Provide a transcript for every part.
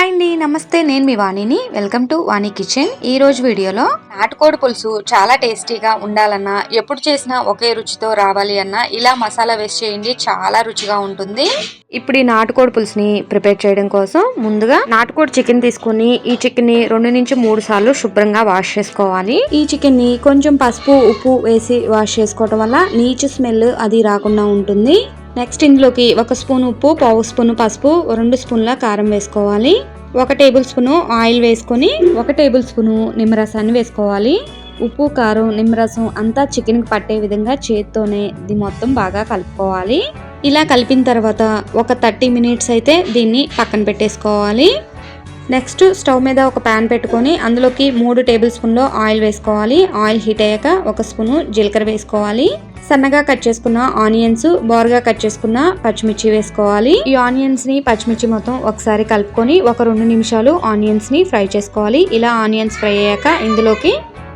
Hi అండి నమస్తే. నేను మీ వాణిని. Welcome to Vani kitchen. ఈ రోజు వీడియోలో నాటుకోడి పులుసు చాలా టేస్టీగా ఉండాలన్నా ఎప్పుడు చేసినా ఒకే రుచితో రావాలి అన్నా ఇలా మసాలా వేస్ట్ చేయండి చాలా రుచిగా ఉంటుంది. ఇప్పుడు ఈ నాటుకోడి పులుసుని ప్రిపేర్ చేయడం కోసం ముందుగా నాటుకోడి చికెన్ తీసుకొని ఈ చికెన్ని రెండు నుంచి మూడు సార్లు శుభ్రంగా వాష్ చేసుకోవాలి. ఈ చికెన్ని కొంచెం పసుపు ఉప్పు వేసి వాష్ చేసుకోవటం వల్ల నీచు స్మెల్ అది రాకుండా ఉంటుంది. నెక్స్ట్ ఇందులోకి ఒక స్పూన్ ఉప్పు పావు స్పూన్ పసుపు రెండు స్పూన్ల కారం వేసుకోవాలి. ఒక టేబుల్ స్పూన్ ఆయిల్ వేసుకొని ఒక టేబుల్ స్పూన్ నిమ్మరసాన్ని వేసుకోవాలి. ఉప్పు కారం నిమ్మరసం అంతా చికెన్కి పట్టే విధంగా చేత్తోనే ఇది మొత్తం బాగా కలుపుకోవాలి. ఇలా కలిపిన తర్వాత ఒక థర్టీ మినిట్స్ అయితే దీన్ని పక్కన పెట్టేసుకోవాలి. నెక్స్ట్ స్టవ్ మీద ఒక ప్యాన్ పెట్టుకొని అందులోకి మూడు టేబుల్ స్పూన్లో ఆయిల్ వేసుకోవాలి. ఆయిల్ హీట్ అయ్యాక ఒక స్పూను జీలకర్ర వేసుకోవాలి. సన్నగా కట్ చేసుకున్న ఆనియన్స్ బోర్గా కట్ చేసుకున్న పచ్చిమిర్చి వేసుకోవాలి. ఈ ఆనియన్స్ని పచ్చిమిర్చి మొత్తం ఒకసారి కలుపుకొని ఒక రెండు నిమిషాలు ఆనియన్స్ని ఫ్రై చేసుకోవాలి. ఇలా ఆనియన్స్ ఫ్రై అయ్యాక ఇందులోకి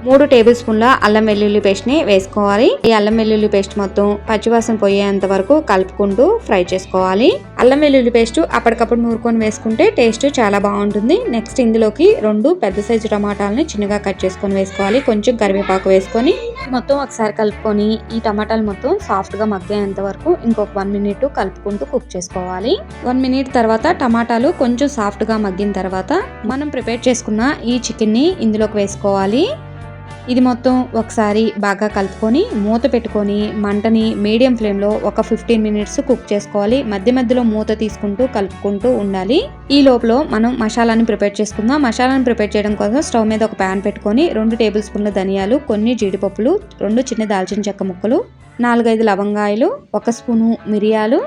మూడు టేబుల్ స్పూన్ల అల్లం వెల్లుల్లి పేస్ట్ని వేసుకోవాలి. ఈ అల్లం వెల్లుల్లి పేస్ట్ మొత్తం పచ్చివాసన పోయేంత వరకు కలుపుకుంటూ ఫ్రై చేసుకోవాలి. అల్లం వెల్లుల్లి పేస్ట్ అప్పటికప్పుడు నూరుకొని వేసుకుంటే టేస్ట్ చాలా బాగుంటుంది. నెక్స్ట్ ఇందులోకి రెండు పెద్ద సైజు టమాటాలని చిన్నగా కట్ చేసుకొని వేసుకోవాలి. కొంచెం కరివేపాకు వేసుకొని మొత్తం ఒకసారి కలుపుకొని ఈ టమాటాలు మొత్తం సాఫ్ట్గా మగ్గేంత వరకు ఇంకొక వన్ మినిట్ కలుపుకుంటూ కుక్ చేసుకోవాలి. వన్ మినిట్ తర్వాత టమాటాలు కొంచెం సాఫ్ట్గా మగ్గిన తర్వాత మనం ప్రిపేర్ చేసుకున్న ఈ చికెన్ని ఇందులోకి వేసుకోవాలి. ఇది మొత్తం ఒకసారి బాగా కలుపుకొని మూత పెట్టుకొని మంటని మీడియం ఫ్లేమ్లో ఒక ఫిఫ్టీన్ మినిట్స్ కుక్ చేసుకోవాలి. మధ్య మధ్యలో మూత తీసుకుంటూ కలుపుకుంటూ ఉండాలి. ఈ లోపల మనం మసాలాని ప్రిపేర్ చేసుకుందాం. మసాలాని ప్రిపేర్ చేయడం కోసం స్టవ్ మీద ఒక ప్యాన్ పెట్టుకొని రెండు టేబుల్ స్పూన్ల ధనియాలు కొన్ని జీడిపప్పులు రెండు చిన్న దాల్చిన చెక్క ముక్కలు నాలుగైదు లవంగాయలు ఒక స్పూను మిరియాలు.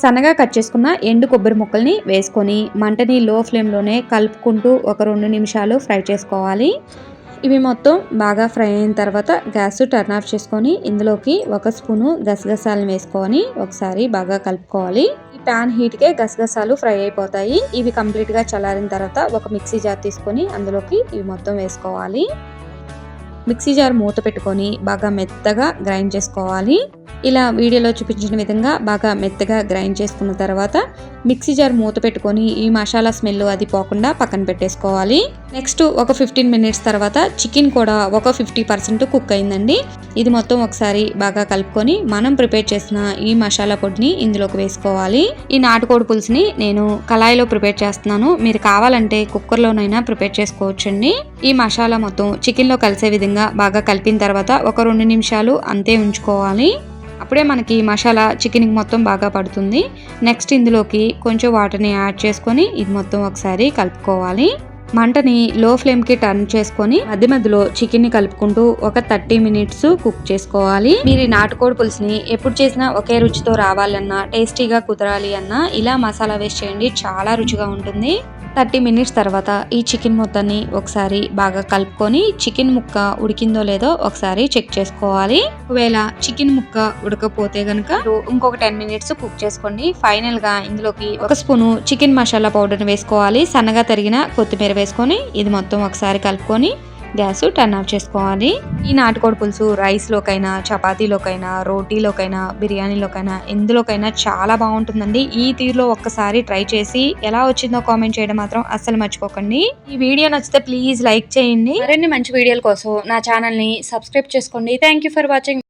సన్నగా కట్ చేసుకున్న ఎండు కొబ్బరి ముక్కల్ని వేసుకొని మంటని లో ఫ్లేమ్లోనే కలుపుకుంటూ ఒక రెండు నిమిషాలు ఫ్రై చేసుకోవాలి. ఇవి మొత్తం బాగా ఫ్రై అయిన తర్వాత గ్యాస్ టర్న్ ఆఫ్ చేసుకొని ఇందులోకి ఒక స్పూను గసగసాలను వేసుకొని ఒకసారి బాగా కలుపుకోవాలి. ఈ ప్యాన్ హీట్కే గసగసాలు ఫ్రై అయిపోతాయి. ఇవి కంప్లీట్గా చల్లారిన తర్వాత ఒక మిక్సీ జార్ తీసుకొని అందులోకి ఇవి మొత్తం వేసుకోవాలి. మిక్సీ జార్ మూత పెట్టుకొని బాగా మెత్తగా గ్రైండ్ చేసుకోవాలి. ఇలా వీడియోలో చూపించిన విధంగా బాగా మెత్తగా గ్రైండ్ చేసుకున్న తర్వాత మిక్సీ జార్ మూత పెట్టుకొని ఈ మసాలా స్మెల్ అది పోకుండా పక్కన పెట్టేసుకోవాలి. నెక్స్ట్ ఒక ఫిఫ్టీన్ మినిట్స్ తర్వాత చికెన్ కూడా ఒక ఫిఫ్టీ పర్సెంట్ కుక్ అయిందండి. ఇది మొత్తం ఒకసారి బాగా కలుపుకొని మనం ప్రిపేర్ చేసిన ఈ మసాలా పొడిని ఇందులోకి వేసుకోవాలి. ఈ నాటుకోడి పులుసుని నేను కళాయిలో ప్రిపేర్ చేస్తున్నాను. మీరు కావాలంటే కుక్కర్లోనైనా ప్రిపేర్ చేసుకోవచ్చండి. ఈ మసాలా మొత్తం చికెన్లో కలిసే విధంగా బాగా కలిపిన తర్వాత ఒక రెండు నిమిషాలు అంతే ఉంచుకోవాలి. అప్పుడే మనకి మసాలా చికెన్కి మొత్తం బాగా పడుతుంది. నెక్స్ట్ ఇందులోకి కొంచెం వాటర్ని యాడ్ చేసుకొని ఇది మొత్తం ఒకసారి కలుపుకోవాలి. మంటని లో ఫ్లేమ్కి టర్న్ చేసుకొని మధ్య మధ్యలో చికెన్ని కలుపుకుంటూ ఒక థర్టీ మినిట్స్ కుక్ చేసుకోవాలి. మీరు నాటుకోడి పులుసుని ఎప్పుడు చేసినా ఒకే రుచితో రావాలన్నా టేస్టీగా కుదరాలి అన్నా ఇలా మసాలా వేస్ట్ చేయండి. చాలా రుచిగా ఉంటుంది. థర్టీ మినిట్స్ తర్వాత ఈ చికెన్ మొత్తాన్ని ఒకసారి బాగా కలుపుకొని చికెన్ ముక్క ఉడికిందో లేదో ఒకసారి చెక్ చేసుకోవాలి. ఒకవేళ చికెన్ ముక్క ఉడకపోతే గనుక ఇంకొక టెన్ మినిట్స్ కుక్ చేసుకోండి. ఫైనల్గా ఇందులోకి ఒక స్పూను చికెన్ మసాలా పౌడర్ వేసుకోవాలి. సన్నగా తరిగిన కొత్తిమీర వేసుకొని ఇది మొత్తం ఒకసారి కలుపుకొని గ్యాస్ టర్న్ ఆఫ్ చేసుకోవాలి. ఈ నాటుకోడి పులుసు రైస్లోకైనా చపాతీలోకైనా రోటీలోకైనా బిర్యానీలోకైనా ఎందులోకైనా చాలా బాగుంటుందండి. ఈ తీరులో ఒక్కసారి ట్రై చేసి ఎలా వచ్చిందో కామెంట్ చేయడం మాత్రం అస్సలు మర్చిపోకండి. ఈ వీడియో నచ్చితే ప్లీజ్ లైక్ చేయండి. మరిన్ని మంచి వీడియోల కోసం నా ఛానల్ని సబ్స్క్రైబ్ చేసుకోండి. Thank for watching